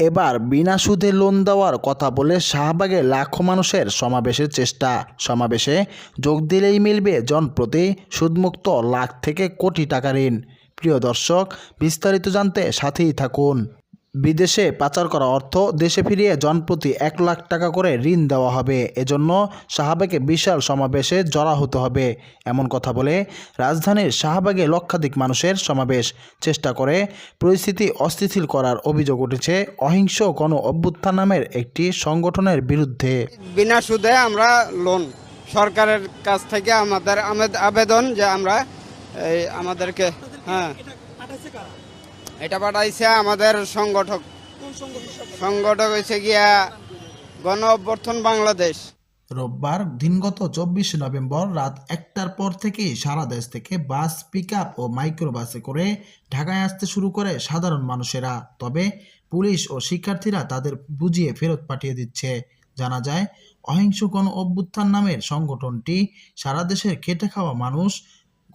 এবার বিনা সুদে লোন দেওয়ার কথা বলে শাহবাগে লাখো মানুষের সমাবেশের চেষ্টা। সমাবেশে যোগ দিলেই মিলবে জনপ্রতি সুদমুক্ত লাখ থেকে কোটি টাকা ঋণ। প্রিয় দর্শক, বিস্তারিত জানতে সাথেই থাকুন। বিদেশে পাচার করা অর্থ দেশে ফিরিয়ে জনপ্রতি এক লাখ টাকা করে ঋণ দেওয়া হবে। এজন্য শাহবাগে বিশাল সমাবেশে জড়া হতে হবে, এমন কথা বলে রাজধানীর শাহবাগে লক্ষাধিক মানুষের সমাবেশ। চেষ্টা করে পরিস্থিতি অস্থিতিশীল করার অভিযোগ উঠেছে অহিংস গণ অভ্যুত্থান নামের একটি সংগঠনের বিরুদ্ধে। বিনা সুদে আমরা লোন সরকারের কাছ থেকে আমাদের আবেদন যে আমরা আমাদেরকে হ্যাঁ। এটা পাঠাইছে আমাদের সংগঠক। সংগঠক হয়েছে গিয়া গণ অভ্যর্থন বাংলাদেশ। রোববার দিনগত চব্বিশে নভেম্বর রাত একটার পর থেকেই সারা দেশ থেকে বাস পিক ও মাইক্রো বাসে করে ঢাকায় আসতে শুরু করে সাধারণ মানুষেরা। তবে পুলিশ ও শিক্ষার্থীরা তাদের বুঝিয়ে ফেরত পাঠিয়ে দিচ্ছে। জানা যায়, অহিংস গণ অভ্যুত্থান নামের সংগঠনটি সারা দেশের খেটে খাওয়া মানুষ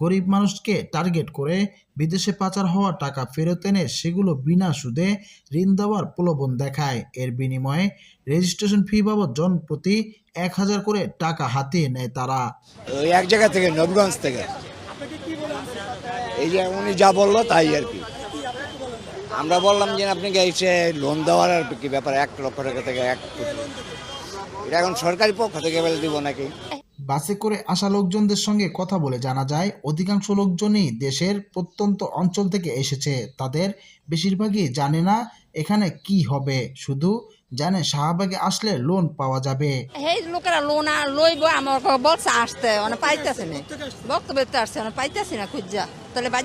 গরিব মানুষকে টার্গেট করে বিদেশে পাচার হওয়া টাকা ফেরত এনে সেগুলো বিনা সুদে ঋণ দেওয়ার প্রলোভন দেখায়। এর বিনিময়ে রেজিস্ট্রেশন ফি বাবদ জন প্রতি এক হাজার করে টাকা হাতিয়ে নেয় তারা। এক জায়গা থেকে, নবগঞ্জ থেকে। এই যে উনি যা বলল তাই আর কি। আমরা বললাম যে আপনাকে এসে লোন দেওয়ার আর কি ব্যাপার এক লক্ষ টাকা থেকে এক এটা এখন সরকারি পক্ষ থেকে দিব নাকি? বাসে করে আসা লোকজনদের সঙ্গে কথা বলে জানা যায় অধিকাংশ লোকজনই দেশের প্রত্যন্ত অঞ্চল থেকে এসেছে। তাদের বেশিরভাগই জানে না এখানে কি হবে। শুধু জানে শাহবাগে আসলে লোন পাওয়া যাবে। সেই লোকেরা লোন লইব আমার বলছে আসতে মানে পাইতেছে না। বক্তব্য আসছে মানে পাইতেছে না খুঁজা। তাহলে বাদ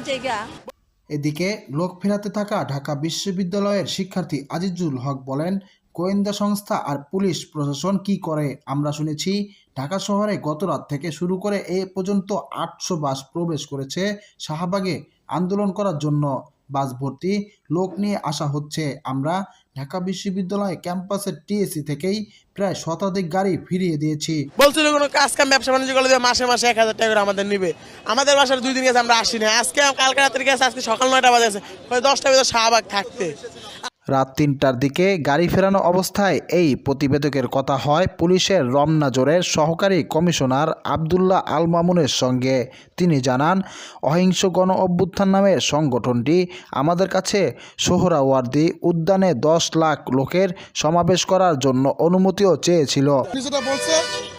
এদিকে লোক ফেরাতে থাকা ঢাকা বিশ্ববিদ্যালয়ের শিক্ষার্থী আজিজুল হক বলেন গোয়েন্দা সংস্থা আর পুলিশ প্রশাসন কি করে? আমরা শুনেছি, ঢাকা শহরে গত রাত থেকে শুরু করে এ পর্যন্ত আটশো বাস প্রবেশ করেছে শাহবাগে আন্দোলন করার জন্য। বাস ভর্তি লোক নিয়ে আসা হচ্ছে। আমরা ঢাকা বিশ্ববিদ্যালয় ক্যাম্পাসের টিএসসি থেকেই প্রায় শতাধিক গাড়ি ফিরিয়ে দিয়েছি। বলছিল কোনো কাজ কাম, ব্যবসা বাণিজ্য করলে মাসে মাসে এক হাজার টাকা করে আমাদের নিবে। আমাদের বাসার দুই দিন গেছে, আমরা আসি না আজকে কালকে রাতের গেছে, আজকে সকাল নয়টা বাজে আছে দশটা ভিতরে শাহবাগ থাকতে। রাত তিনটার দিকে গাড়ি ফেরানো অবস্থায় এই প্রতিবেদকের কথা হয় পুলিশের রমনা জোরের সহকারী কমিশনার আবদুল্লাহ আল মামুনের সঙ্গে। তিনি জানান, অহিংস গণ অভ্যুত্থান নামের সংগঠনটি আমাদের কাছে সোহরাওয়ার্দি উদ্যানে দশ লাখ লোকের সমাবেশ করার জন্য অনুমতিও চেয়েছিল। বলছে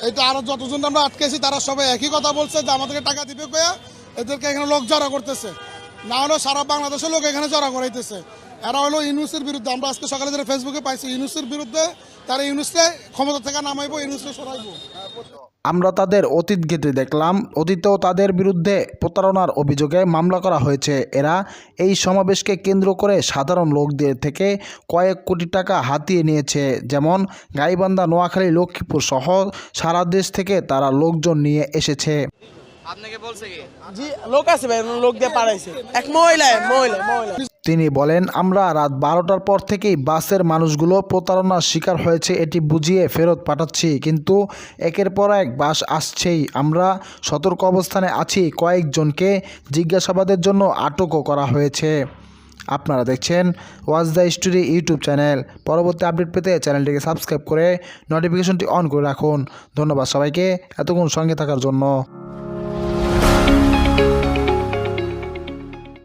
এটা আরও যতজন আমরা আটকেছি, তারা সবাই একই কথা বলছে যে আমাদেরকে টাকা দিবে এদেরকে এখানে লোক জড়া করতেছে। না হলেও সারা বাংলাদেশের লোক এখানে জড়া করাইতেছে। এরা হলো ইউনুসের বিরুদ্ধে, আমরা আজকে সকালে যেটা ফেসবুকে পাইছি, ইউনুসের বিরুদ্ধে, তারা ইউনুসকে ক্ষমতা থেকে নামাইবো ইউনুসকে সরাইবো। আমরা তাদের অতীত ঘেটে দেখলাম, অতীতেও তাদের বিরুদ্ধে প্রতারণার অভিযোগে মামলা করা হয়েছে। এরা এই সমাবেশকে কেন্দ্র করে সাধারণ লোকদের থেকে কয়েক কোটি টাকা হাতিয়ে নিয়েছে, যেমন গাইবান্ধা, নোয়াখালী, লক্ষ্মীপুর সহ সারা দেশ থেকে তারা লোকজন নিয়ে এসেছে। জি লোক আছে ভাই লোক দিয়ে পাঠাইছে এক মহিলা মহিলা মহিলা। তিনি বলেন আমরা রাত বারোটার পর থেকেই বাসের মানুষগুলো প্রতারণার শিকার হয়েছে এটি বুঝিয়ে ফেরত পাঠাচ্ছি। কিন্তু একের পর এক বাস আসছেই। আমরা সতর্ক অবস্থানে আছি। কয়েকজনকে জিজ্ঞাসাবাদের জন্য আটকও করা হয়েছে। আপনারা দেখছেন ওয়াজ দ্য স্টোরি ইউটিউব চ্যানেল। পরবর্তী আপডেট পেতে চ্যানেলটিকে সাবস্ক্রাইব করে নোটিফিকেশনটি অন করে রাখুন। ধন্যবাদ সবাইকে এতক্ষণ সঙ্গে থাকার জন্য।